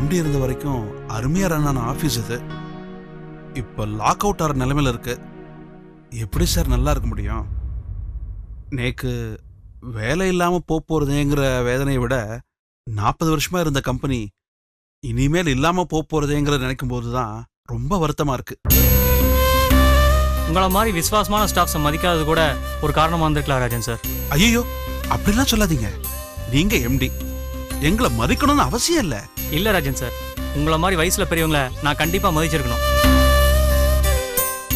Empty இருந்த வரைக்கும் அருமையா ரன் ஆன ஆஃபீஸ் இது? இப்போ லாக் அவுட் ஆகிற நிலைமையில இருக்கு. எப்படி சார் நல்லா இருக்க முடியும்? நேக்கு வேலை இல்லாமல் போக போகிறதேங்கிற வேதனையை விட நாற்பது வருஷமா இருந்த கம்பெனி இனிமேல் இல்லாமல் போக போகிறதேங்கிறத நினைக்கும் போது தான் ரொம்ப வருத்தமாக இருக்கு. உங்களை மாதிரி விசுவாசமான ஸ்டாஃப்ஸை மதிக்காதது கூட ஒரு காரணமாக இருந்திருக்கலாம் ராஜன் சார் ஐயோ அப்படிலாம் சொல்லாதீங்க. நீங்க எம்டி எங்களை மதிக்கணும்னு அவசியம் இல்லை. இல்லை ராஜன் சார். உங்களை மாதிரி வயசில் பெரியவங்களை நான் கண்டிப்பாக மதிச்சிருக்கணும்.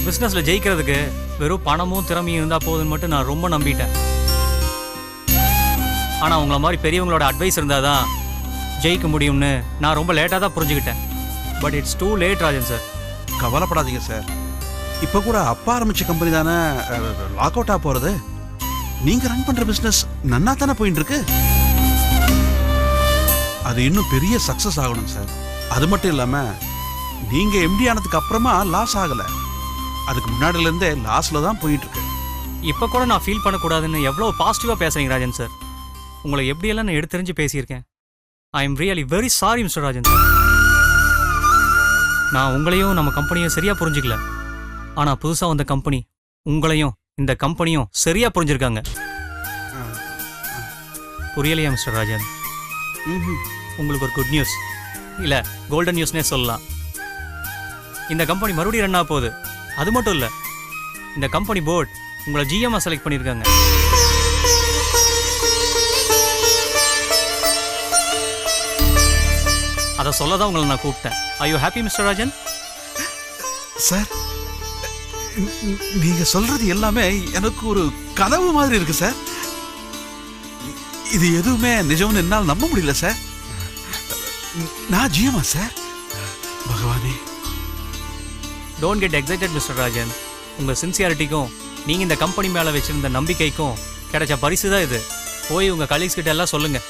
பிஸ்னஸில் ஜெயிக்கிறதுக்கு வெறும் பணமும் திறமையும் இருந்தால் போதுன்னு மட்டும் நான் ரொம்ப நம்பிட்டேன். ஆனால் உங்களை மாதிரி பெரியவங்களோட அட்வைஸ் இருந்தால் தான் ஜெயிக்க முடியும்னு நான் ரொம்ப லேட்டாக தான் புரிஞ்சுக்கிட்டேன். But it's too late Rajan sir. கவலைப்படாதீங்க சார். இப்போ கூட அப்பா ஆரம்பித்த கம்பெனி தானே லாக் அவுட்டாக போகிறது நீங்கள் ரன் பண்ணுற பிஸ்னஸ் நன்னா தானே போயின்னு இருக்கு அது இன்னும் பெரிய சக்ஸஸ் ஆகணும் சார் அது மட்டும் இல்லாமல் நீங்கள் எம்டி ஆனதுக்கு அப்புறமா லாஸ் ஆகலை. அதுக்கு முன்னாடிலேருந்தே லாஸில் தான் போயிட்டு இருக்கு இப்போ கூட நான் ஃபீல் பண்ணக்கூடாதுன்னு எவ்வளோ பாசிட்டிவாக பேசுறீங்க ராஜன் சார் உங்களை எப்படியெல்லாம் நான் எடுத்தெறிஞ்சு பேசியிருக்கேன். I am really very sorry mister Rajan sir நான் உங்களையும் நம்ம கம்பெனியும் சரியாக புரிஞ்சுக்கல. ஆனால் புதுசாக வந்த கம்பெனி உங்களையும் இந்த கம்பெனியும் சரியாக புரிஞ்சிருக்காங்க. புரியலையா மிஸ்டர் ராஜன்? ம்ஹும். உங்களுக்கு ஒரு குட் நியூஸ் இல்லை கோல்டன் நியூஸ்னே சொல்லலாம். இந்த கம்பெனி மறுபடியும் ரன் ஆக போகுது. அது மட்டும் இல்லை இந்த கம்பெனி போர்ட் உங்களை ஜிஎம்ஆ செலக்ட் பண்ணியிருக்காங்க. அதை சொல்ல தான் உங்களை நான் கூப்பிட்டேன். I you happy mister Rajan sir நீங்க சொல்றது எல்லாமே எனக்கு ஒரு கனவு மாதிரி இருக்கு சார் இது எதுவுமே நிஜம்னு என்னால் நம்ப முடியல சார் நான் ஜியமா சார். பகவானே. Don't get excited mister Rajan உங்கள் சின்சியாரிட்டிக்கும் நீங்கள் இந்த கம்பெனி மேலே வச்சுருந்த நம்பிக்கைக்கும் கிடைச்ச பரிசு தான் இது. போய் உங்கள் கலீக்ஸ் கிட்ட எல்லாம் சொல்லுங்கள்